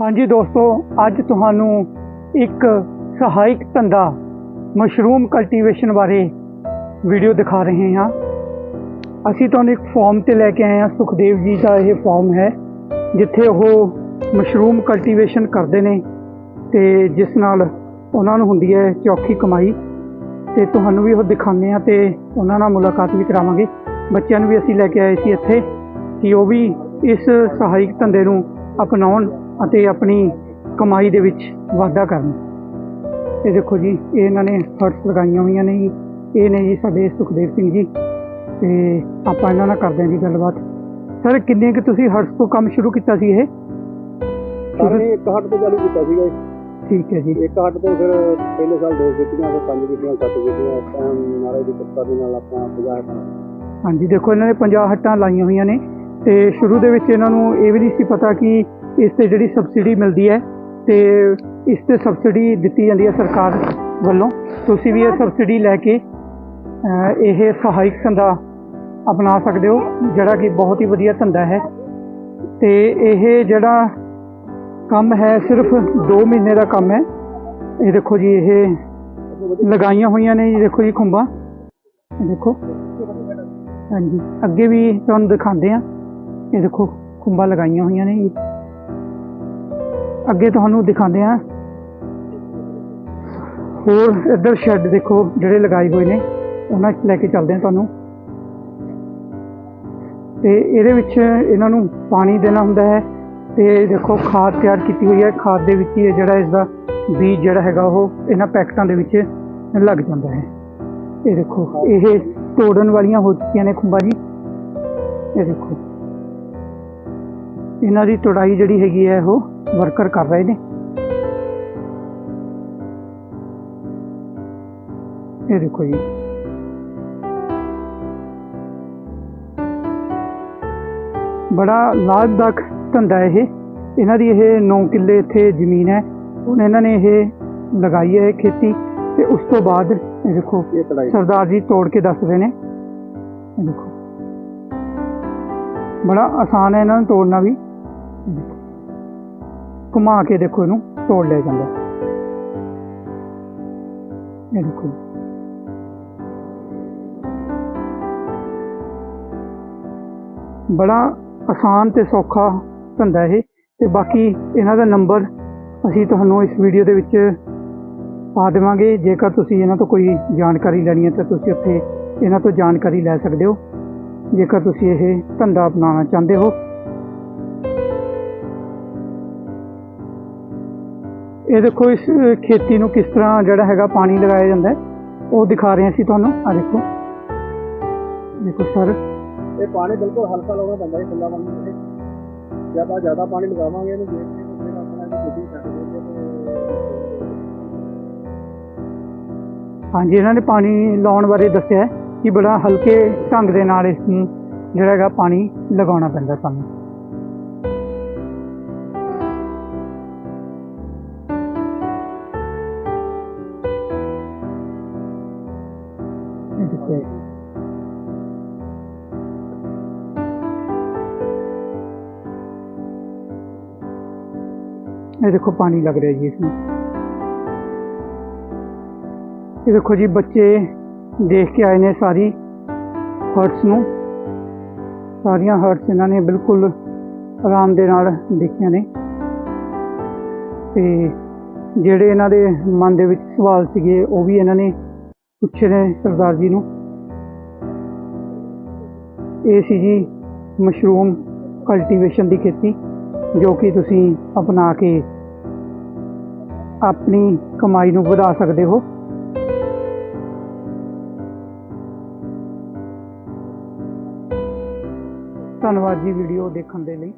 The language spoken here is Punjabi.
ਹਾਂਜੀ ਦੋਸਤੋ, ਅੱਜ ਤੁਹਾਨੂੰ ਇੱਕ ਸਹਾਇਕ ਧੰਦਾ ਮਸ਼ਰੂਮ ਕਲਟੀਵੇਸ਼ਨ ਬਾਰੇ ਵੀਡੀਓ ਦਿਖਾ ਰਹੇ ਹਾਂ। ਅਸੀਂ ਤੁਹਾਨੂੰ ਇੱਕ ਫਾਰਮ ਤੇ ਲੈ ਕੇ ਆਏ ਹਾਂ। ਸੁਖਦੇਵ ਜੀ ਦਾ ਇਹ ਫਾਰਮ ਹੈ, ਜਿੱਥੇ ਉਹ ਮਸ਼ਰੂਮ ਕਲਟੀਵੇਸ਼ਨ ਕਰਦੇ ਨੇ ਤੇ ਜਿਸ ਨਾਲ ਉਹਨਾਂ ਨੂੰ ਹੁੰਦੀ ਹੈ ਚੌਖੀ ਕਮਾਈ। ਤੇ ਤੁਹਾਨੂੰ ਵੀ ਉਹ ਦਿਖਾਉਂਦੇ ਹਾਂ ਤੇ ਉਹਨਾਂ ਨਾਲ ਮੁਲਾਕਾਤ ਵੀ ਕਰਾਵਾਂਗੇ। ਬੱਚਿਆਂ ਨੂੰ ਵੀ ਅਸੀਂ ਲੈ ਕੇ ਆਏ ਸੀ ਇੱਥੇ ਕਿ ਉਹ ਵੀ ਇਸ ਸਹਾਇਕ ਧੰਦੇ ਨੂੰ ਅਪਣਾਉਣ ਅਤੇ ਆਪਣੀ ਕਮਾਈ ਦੇ ਵਿੱਚ ਵਾਧਾ ਕਰਨ। ਇਹ ਦੇਖੋ ਜੀ ਇਹ ਇਹਨਾਂ ਨੇ ਫਰਸ ਲਗਾਈਆਂ ਹੋਈਆਂ ਨੇ ਜੀ। ਇਹ ਨੇ ਜੀ ਸਾਡੇ ਸੁਖਦੇਵ ਸਿੰਘ ਜੀ। ਤੇ ਆਪਾਂ ਇਹਨਾਂ ਨਾਲ ਕਰਦੇ ਹਾਂ ਜੀ ਗੱਲਬਾਤ। ਸਰ ਕਿੰਨੇ ਕਿ ਤੁਸੀਂ ਹਰਸ ਤੋਂ ਕੰਮ ਸ਼ੁਰੂ ਕੀਤਾ ਸੀ ਇਹ? ਸਾਰੇ ਇੱਕ ਹੱਟ ਤੋਂ ਚਾਲੂ ਕੀਤਾ ਸੀਗਾ ਜੀ। ਠੀਕ ਹੈ ਜੀ। ਇੱਕ ਹੱਟ ਤੋਂ ਫਿਰ ਪਹਿਲੇ ਸਾਲ ਦੋ ਕੀਤੀਆਂ ਫਿਰ ਪੰਜ ਕੀਤੀਆਂ ਸੱਤ ਕੀਤੀਆਂ। ਇਸ ਟਾਈਮ ਨਾਲੇ ਦੀ ਕਿਰਪਾ ਦੇ ਨਾਲ ਆਪਾਂ 50 ਹੱਟਾਂ ਹਾਂਜੀ ਦੇਖੋ ਇਹਨਾਂ ਨੇ 50 ਹੱਟਾਂ ਲਾਈਆਂ ਹੋਈਆਂ ਨੇ। ਤੇ ਸ਼ੁਰੂ ਦੇ ਵਿੱਚ ਇਹਨਾਂ ਨੂੰ ਇਹ ਵੀ ਨਹੀਂ ਸੀ ਪਤਾ ਕਿ ਇਸ ਤੇ ਜਿਹੜੀ ਸਬਸਿਡੀ ਮਿਲਦੀ ਹੈ ਤੇ ਇਸ ਤੇ ਸਬਸਿਡੀ ਦਿੱਤੀ ਜਾਂਦੀ ਹੈ ਸਰਕਾਰ ਵੱਲੋਂ। ਤੁਸੀਂ ਵੀ ਇਹ ਸਬਸਿਡੀ ਲੈ ਕੇ ਇਹ ਸਹਾਇਕ ਧੰਦਾ ਅਪਣਾ ਸਕਦੇ ਹੋ, ਜਿਹੜਾ ਕਿ ਬਹੁਤ ਹੀ ਵਧੀਆ ਧੰਦਾ ਹੈ। ਤੇ ਇਹ ਜਿਹੜਾ ਕੰਮ ਹੈ ਸਿਰਫ 2 ਮਹੀਨੇ ਦਾ ਕੰਮ ਹੈ। ਇਹ ਦੇਖੋ ਜੀ, ਇਹ ਲਗਾਈਆਂ ਹੋਈਆਂ ਨੇ ਜੀ, ਦੇਖੋ ਜੀ ਖੁੰਬਾਂ। ਦੇਖੋ। ਹਾਂਜੀ, ਅੱਗੇ ਵੀ ਤੁਹਾਨੂੰ ਦਿਖਾਉਂਦੇ ਆ ਇਹ ਦੇਖੋ, ਖੁੰਬਾਂ ਲਗਾਈਆਂ ਹੋਈਆਂ ਨੇ ਜੀ। ਅੱਗੇ ਤੁਹਾਨੂੰ ਦਿਖਾਉਂਦੇ ਆ ਹੋਰ ਇੱਧਰ ਸ਼ੈੱਡ ਦੇਖੋ, ਜਿਹੜੇ ਲਗਾਏ ਹੋਏ ਨੇ, ਉਹਨਾਂ 'ਚ ਲੈ ਕੇ ਚੱਲਦੇ ਆ ਤੁਹਾਨੂੰ। ਤੇ ਇਹਦੇ ਵਿੱਚ ਇਹਨਾਂ ਨੂੰ ਪਾਣੀ ਦੇਣਾ ਹੁੰਦਾ ਹੈ। ਤੇ ਦੇਖੋ, ਖਾਦ ਤਿਆਰ ਕੀਤੀ ਹੋਈ ਹੈ। ਖਾਦ ਦੇ ਵਿੱਚ ਹੀ ਇਹ ਜਿਹੜਾ ਇਸ ਦਾ ਬੀਜ ਜਿਹੜਾ ਹੈਗਾ, ਉਹ ਇਹਨਾਂ ਪੈਕਟਾਂ ਦੇ ਵਿੱਚ ਲੱਗ ਜਾਂਦਾ ਹੈ। ਇਹ ਦੇਖੋ, ਇਹ ਤੋੜਨ ਵਾਲੀਆਂ ਹੋ ਚੁੱਕੀਆਂ ਨੇ ਖੁੰਬਾਂ ਜੀ। ਇਹ ਦੇਖੋ। ਇਹਨਾਂ ਦੀ ਤੋੜਾਈ ਜਿਹੜੀ ਹੈਗੀ ਹੈ, ਉਹ ਵਰਕਰ ਕਰ ਰਹੇ ਨੇ ਇਹ ਦੇਖੋ ਜੀ ਬੜਾ ਲਾਭਦਾਇਕ ਧੰਦਾ ਹੈ ਇਹ ਇਹਨਾਂ ਦੀ ਇਹ 9 ਕਿੱਲੇ ਇੱਥੇ ਜ਼ਮੀਨ ਹੈ ਹੁਣ ਇਹਨਾਂ ਨੇ ਇਹ ਲਗਾਈ ਹੈ ਖੇਤੀ ਤੇ ਉਸ ਤੋਂ ਬਾਅਦ ਇਹ ਦੇਖੋ ਇਹ ਕਢਾਈ ਸਰਦਾਰ ਜੀ ਤੋੜ ਕੇ ਦੱਸਦੇ ਨੇ ਇਹ ਦੇਖੋ ਬੜਾ ਆਸਾਨ ਹੈ ਇਹਨਾਂ ਨੂੰ ਤੋੜਨਾ ਵੀ ਇਹ ਦੇਖੋ। ਘੁਮਾ ਕੇ ਦੇਖੋ ਇਹਨੂੰ, ਤੋੜ ਲਿਆ ਜਾਂਦਾ। ਇਹ ਦੇਖੋ ਬੜਾ ਆਸਾਨ ਤੇ ਸੌਖਾ ਧੰਦਾ ਇਹ, ਤੇ ਬਾਕੀ ਇਹਨਾਂ ਦਾ ਨੰਬਰ ਅਸੀਂ ਤੁਹਾਨੂੰ ਇਸ ਵੀਡੀਓ ਦੇ ਵਿੱਚ ਪਾ ਦੇਵਾਂਗੇ। ਜੇਕਰ ਤੁਸੀਂ ਇਹਨਾਂ ਤੋਂ ਕੋਈ ਜਾਣਕਾਰੀ ਲੈਣੀ ਹੈ, ਤਾਂ ਤੁਸੀਂ ਉੱਥੇ ਇਹਨਾਂ ਤੋਂ ਜਾਣਕਾਰੀ ਲੈ ਸਕਦੇ ਹੋ। ਜੇਕਰ ਤੁਸੀਂ ਇਹ ਧੰਦਾ ਅਪਣਾਉਣਾ ਚਾਹੁੰਦੇ ਹੋ ਇਹ ਦੇਖੋ ਇਸ ਖੇਤੀ ਨੂੰ ਕਿਸ ਤਰ੍ਹਾਂ ਜਿਹੜਾ ਹੈਗਾ ਪਾਣੀ ਲਗਾਇਆ ਜਾਂਦਾ ਉਹ ਦਿਖਾ ਰਹੇ ਹਾਂ ਅਸੀਂ ਤੁਹਾਨੂੰ। ਆ ਦੇਖੋ। ਦੇਖੋ ਸਰ। ਇਹ ਪਾਣੀ ਬਿਲਕੁਲ ਹਲਕਾ ਲਾਉਣਾ ਪੈਂਦਾ ਹੈ ਖੁੱਲਾ ਪਾਣੀ ਤੇ ਜੇ ਆਪਾਂ ਜ਼ਿਆਦਾ ਪਾਣੀ ਲਗਾਵਾਂਗੇ ਇਹਨੂੰ ਦੇਖ ਕੇ ਫਿਰ ਆਪਣਾ ਇਹ ਖੇਤੀ ਛੱਡ ਦੇਣਗੇ ਤੇ ਹਾਂਜੀ ਇਹਨਾਂ ਨੇ ਪਾਣੀ ਲਾਉਣ ਬਾਰੇ ਦੱਸਿਆ ਕਿ ਬੜਾ ਹਲਕੇ ਢੰਗ ਦੇ ਨਾਲ ਇਸ ਨੂੰ ਜਿਹੜਾ ਹੈਗਾ ਪਾਣੀ ਲਗਾਉਣਾ ਪੈਂਦਾ ਸਾਨੂੰ। ਇਹ ਦੇਖੋ ਪਾਣੀ ਲੱਗ ਰਿਹਾ ਜੀ ਇਸ ਨੂੰ ਇਹ ਦੇਖੋ ਜੀ ਬੱਚੇ ਦੇਖ ਕੇ ਆਏ ਨੇ ਸਾਰੀ ਹਰਟਸ ਨੂੰ। ਸਾਰੀਆਂ ਹਰਟਸ ਇਹਨਾਂ ਨੇ ਬਿਲਕੁਲ ਆਰਾਮ ਦੇ ਨਾਲ ਦੇਖੀਆਂ ਨੇ। ਤੇ ਜਿਹੜੇ ਇਹਨਾਂ ਦੇ ਮਨ ਦੇ ਵਿੱਚ ਸਵਾਲ ਸੀਗੇ, ਉਹ ਵੀ ਇਹਨਾਂ ਨੇ ਪੁੱਛੇ ਨੇ ਸਰਦਾਰ ਜੀ ਨੂੰ। ਇਹ ਸੀ ਜੀ ਮਸ਼ਰੂਮ ਕਲਟੀਵੇਸ਼ਨ ਦੀ ਖੇਤੀ। ਜੋ ਕਿ ਤੁਸੀਂ ਅਪਣਾ ਕੇ ਆਪਣੀ ਕਮਾਈ ਨੂੰ ਵਧਾ ਸਕਦੇ ਹੋ। ਧੰਨਵਾਦ ਜੀ ਵੀਡੀਓ ਦੇਖਣ ਦੇ ਲਈ।